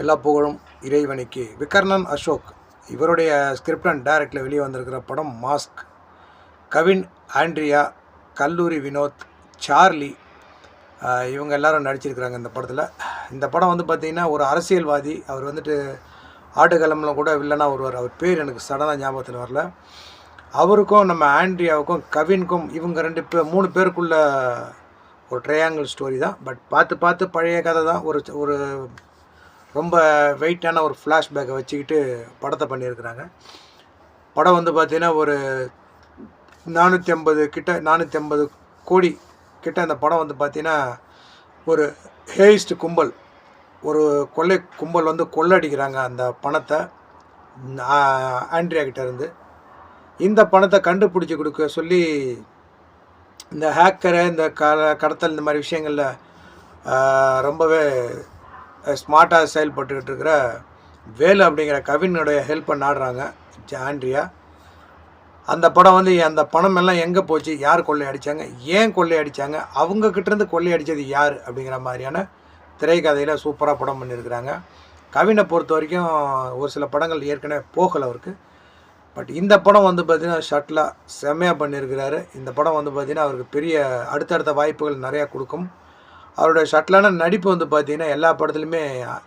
எல்லா புகழும் இறைவனுக்கு. விகர்ணன் அசோக் இவருடைய ஸ்கிரிப்ட் அண்ட் டைரக்டில் வெளியே வந்திருக்கிற படம் மாஸ்க் கவின் ஆண்ட்ரியா கல்லூரி வினோத் சார்லி இவங்க எல்லாரும் நடிச்சிருக்கிறாங்க இந்த படத்தில். இந்த படம் வந்து பார்த்திங்கன்னா ஒரு அரசியல்வாதி அவர் வந்துட்டு ஆடுகளம்ல கூட வில்லனாக வருவார். அவர் பேர் எனக்கு சடனாக ஞாபகத்தில் வரல. அவருக்கும் நம்ம ஆண்ட்ரியாவுக்கும் கவினுக்கும் இவங்க ரெண்டு பேர் மூணு பேருக்குள்ள ஒரு ட்ரையாங்கிள் ஸ்டோரி தான். பட் பார்த்து பார்த்து பழைய கதை தான். ஒரு ஒரு ரொம்ப வெயிட்டான ஒரு ஃப்ளாஷ்பேக்கை வச்சுக்கிட்டு படத்தை பண்ணியிருக்கிறாங்க. படம் வந்து பார்த்தீங்கன்னா ஒரு நானூற்றி ஐம்பது கிட்ட நானூற்றி ஐம்பது கோடி கிட்ட அந்த படம் வந்து பார்த்தீங்கன்னா ஒரு ஹேயிஸ்ட் கும்பல் ஒரு கொள்ளை கும்பல் வந்து கொள்ளடிக்கிறாங்க அந்த பணத்தை ஆண்ட்ரியா கிட்டேருந்து இந்த பணத்தை கண்டுபிடிச்சி கொடுக்க சொல்லி இந்த ஹேக்கரு இந்த க கடத்தல் இந்த மாதிரி விஷயங்களில் ரொம்பவே ஸ்மார்ட்டாக செயல்பட்டுக்கிட்டு இருக்கிற வேலு அப்படிங்கிற கவினுடைய ஹெல்ப்பை நாடுறாங்க ஆண்ட்ரியா அந்த படம் வந்து அந்த பணம் எல்லாம் எங்கே போச்சு? யார் கொள்ளையடிச்சாங்க? ஏன் கொள்ளையடிச்சாங்க? அவங்கக்கிட்டேருந்து கொள்ளை அடித்தது யார்? அப்படிங்கிற மாதிரியான திரைக்கதையில் சூப்பராக படம் பண்ணியிருக்கிறாங்க. கவினை பொறுத்த வரைக்கும் ஒரு சில படங்கள் ஏற்கனவே போகலை அவருக்கு. பட் இந்த படம் வந்து பார்த்திங்கன்னா ஷட்டிலாக செம்மையாக பண்ணியிருக்கிறாரு. இந்த படம் வந்து பார்த்திங்கன்னா அவருக்கு பெரிய அடுத்தடுத்த வாய்ப்புகள் நிறையா கொடுக்கும். அவருடைய ஷட்டிலான நடிப்பு வந்து பார்த்திங்கன்னா எல்லா படத்துலையுமே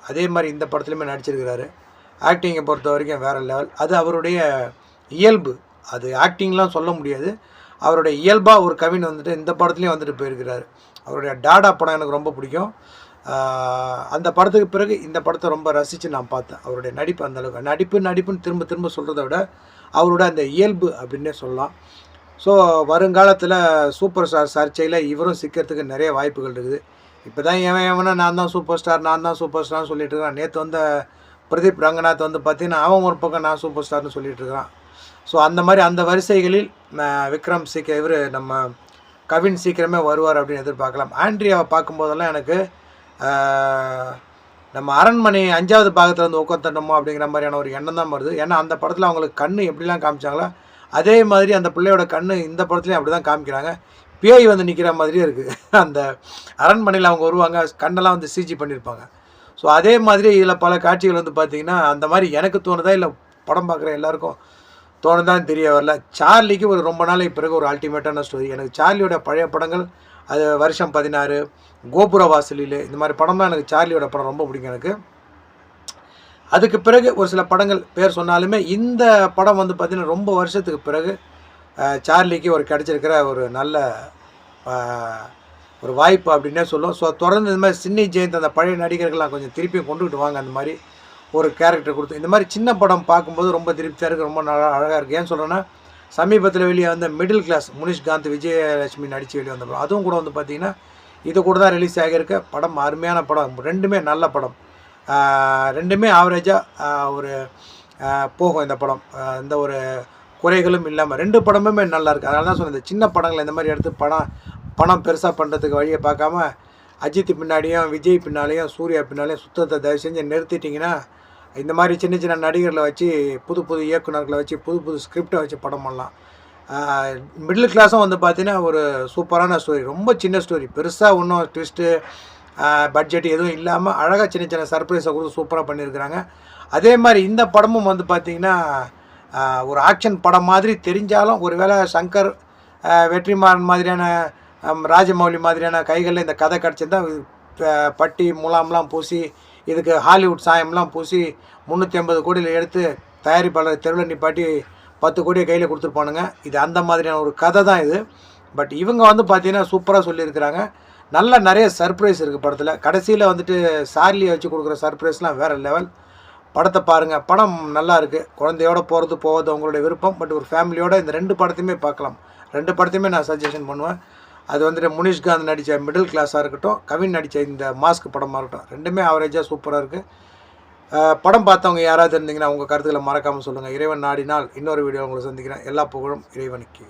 அதே மாதிரி இந்த படத்துலையுமே நடிச்சிருக்கிறாரு. ஆக்டிங்கை பொறுத்த வரைக்கும் வேறு லெவல் அது அவருடைய இயல்பு. அது ஆக்டிங்லாம் சொல்ல முடியாது. அவருடைய இயல்பாக ஒரு கவின் வந்துட்டு இந்த படத்துலேயும் வந்துட்டு போயிருக்கிறாரு. அவருடைய டாடா படம் எனக்கு ரொம்ப பிடிக்கும். அந்த படத்துக்கு பிறகு இந்த படத்தை ரொம்ப ரசித்து நான் பார்த்தேன். அவருடைய நடிப்பு அந்தளவுக்கு நடிப்பு நடிப்புன்னு திரும்ப திரும்ப சொல்கிறத விட அவரோட அந்த இயல்பு அப்படின்னே சொல்லலாம். ஸோ வருங்காலத்தில் சூப்பர் ஸ்டார் சர்ச்சையில் இவரும் சிக்கிறதுக்கு நிறைய வாய்ப்புகள் இருக்குது. இப்போ தான் எவன் எவனா நான் தான் சூப்பர் ஸ்டார் நான் தான் சூப்பர் ஸ்டார்னு சொல்லிட்டு இருக்கிறான் நேற்று வந்த பிரதீப் ரங்கநாத் வந்து பார்த்தீங்கன்னா அவன் ஒரு பக்கம் நான் சூப்பர் ஸ்டார்னு சொல்லிட்டு இருக்கிறான் ஸோ அந்த மாதிரி அந்த வரிசைகளில் நான் விக்ரம் சீக்கிரம் இவர் நம்ம கவின் சீக்கிரமே வருவார் அப்படின்னு எதிர்பார்க்கலாம். ஆண்ட்ரியாவை பார்க்கும்போதெல்லாம் எனக்கு நம்ம அரண்மனை அஞ்சாவது பாகத்தில் வந்து உட்காந்துட்டோமோ அப்படிங்கிற மாதிரியான ஒரு எண்ணம் தான் வருது. ஏன்னா அந்த படத்தில் அவங்களுக்கு கண்ணு எப்படிலாம் காமிச்சாங்களோ அதே மாதிரி அந்த பிள்ளையோட கண்ணு இந்த படத்துலையும் அப்படி தான் காமிக்கிறாங்க. பேய் வந்து நிற்கிற மாதிரியே இருக்குது அந்த அரண்மனையில் அவங்க வருவாங்க கண்ணெல்லாம் வந்து சிஜி பண்ணியிருப்பாங்க ஸோ அதே மாதிரி இதில் பல காட்சிகள் வந்து பார்த்திங்கன்னா அந்த மாதிரி எனக்கு தோணுதா இல்லை படம் பார்க்குற எல்லாருக்கும் தோணுதான்னு தெரிய வரல. சார்லிக்கு ஒரு ரொம்ப நாளைக்கு பிறகு ஒரு அல்டிமேட்டான ஸ்டோரி எனக்கு சார்லியோட பழைய படங்கள் அது வருஷம் பதினாறு கோபுர வாசலில் இந்த மாதிரி படம்லாம் எனக்கு சார்லியோட படம் ரொம்ப பிடிக்கும் எனக்கு. அதுக்கு பிறகு ஒரு சில படங்கள் பேர் சொன்னாலுமே இந்த படம் வந்து பார்த்திங்கன்னா ரொம்ப வருஷத்துக்கு பிறகு சார்லிக்கு ஒரு கிடச்சிருக்கிற ஒரு நல்ல ஒரு வாய்ப்பு அப்படின்னே சொல்லுவோம். ஸோ தொடர்ந்து இந்த மாதிரி சின்னி ஜெயந்த் அந்த பழைய நடிகர்கள்லாம் கொஞ்சம் திருப்பி கொண்டுகிட்டு வாங்க அந்த மாதிரி ஒரு கேரக்டர் கொடுத்து இந்த மாதிரி சின்ன படம் பார்க்கும்போது ரொம்ப திருப்தியாக இருக்குது ரொம்ப நல்லா அழகாக இருக்குது ஏன் சொல்கிறேன்னா சமீபத்தில் வெளியே வந்த மிடில் கிளாஸ் முனிஷ்காந்த் விஜயலட்சுமி நடித்து வெளியே வந்த படம் அதுவும் கூட வந்து பார்த்திங்கன்னா இது கூட தான் ரிலீஸ் ஆகியிருக்க. படம் அருமையான படம் ரெண்டுமே நல்ல படம். ரெண்டுமே ஆவரேஜாக ஒரு போகும் இந்த படம். எந்த ஒரு குறைகளும் இல்லாமல் ரெண்டு படமுமே நல்லா இருக்குது அதனால தான் சொன்னேன் இந்த சின்ன படங்களை இந்த மாதிரி எடுத்து படம் பணம் பெருசாக பண்ணுறதுக்கு வழியை பார்க்காம அஜித் பின்னாடியும் விஜய் பின்னாலேயும் சூர்யா பின்னாலேயும் சுத்தத்தை தயவு செஞ்சு நிறுத்திட்டிங்கன்னா இந்த மாதிரி சின்ன சின்ன நடிகர்களை வச்சு புது புது இயக்குனர்களை வச்சு புது புது ஸ்கிரிப்டை வச்சு படம் பண்ணலாம். மிடில் கிளாஸும் வந்து பார்த்தீங்கன்னா ஒரு சூப்பரான ஸ்டோரி ரொம்ப சின்ன ஸ்டோரி பெருசாக ஒன்றும் ட்விஸ்ட்டு பட்ஜெட் எதுவும் இல்லாமல் அழகாக சின்ன சின்ன சர்ப்ரைஸை கொடுத்து சூப்பராக பண்ணியிருக்கிறாங்க அதே மாதிரி இந்த படமும் வந்து பார்த்திங்கன்னா ஒரு ஆக்ஷன் படம் மாதிரி தெரிஞ்சாலும் ஒருவேளை சங்கர் வெற்றிமாறன் மாதிரியான ராஜமௌலி மாதிரியான கைகளில் இந்த கதை கிடச்சிருந்தா பட்டி முலாம்லாம் பூசி இதுக்கு ஹாலிவுட் சாயம்லாம் பூசி முந்நூற்றி ஐம்பது கோடியில் எடுத்து தயாரிப்பாளர் தெருவில் நிப்பாட்டி பத்து கோடியை கையில் கொடுத்துருப்பானுங்க. இது அந்த மாதிரியான ஒரு கதை தான் இது. பட் இவங்க வந்து பார்த்திங்கன்னா சூப்பராக சொல்லியிருக்கிறாங்க. நல்ல நிறைய சர்ப்ரைஸ் இருக்குது படத்தில். கடைசியில் வந்துட்டு சார்லியை வச்சு கொடுக்குற சர்ப்ரைஸ்லாம் வேறு லெவல் படத்தை பாருங்கள் படம் நல்லா இருக்குது குழந்தையோட போகிறது போவது அவங்களுடைய விருப்பம். பட் ஒரு ஃபேமிலியோட இந்த ரெண்டு படத்தையுமே பார்க்கலாம். ரெண்டு படத்தையுமே நான் சஜஷன் பண்ணுவேன். அது வந்துட்டு முனிஷ்காந்த் நடித்த மிடில் கிளாஸாக இருக்கட்டும் கவின் நடித்த இந்த மாஸ்க் படமாக இருக்கட்டும் ரெண்டுமே ஆவரேஜாக சூப்பராக இருக்குது படம் பார்த்தவங்க யாராவது இருந்தீங்கன்னா உங்கள் கருத்துக்களை மறக்காமல் சொல்லுங்கள் இறைவன் நாடினால் இன்னொரு வீடியோ உங்களை சந்திக்கிறேன். எல்லா புகழும் இறைவனுக்கு.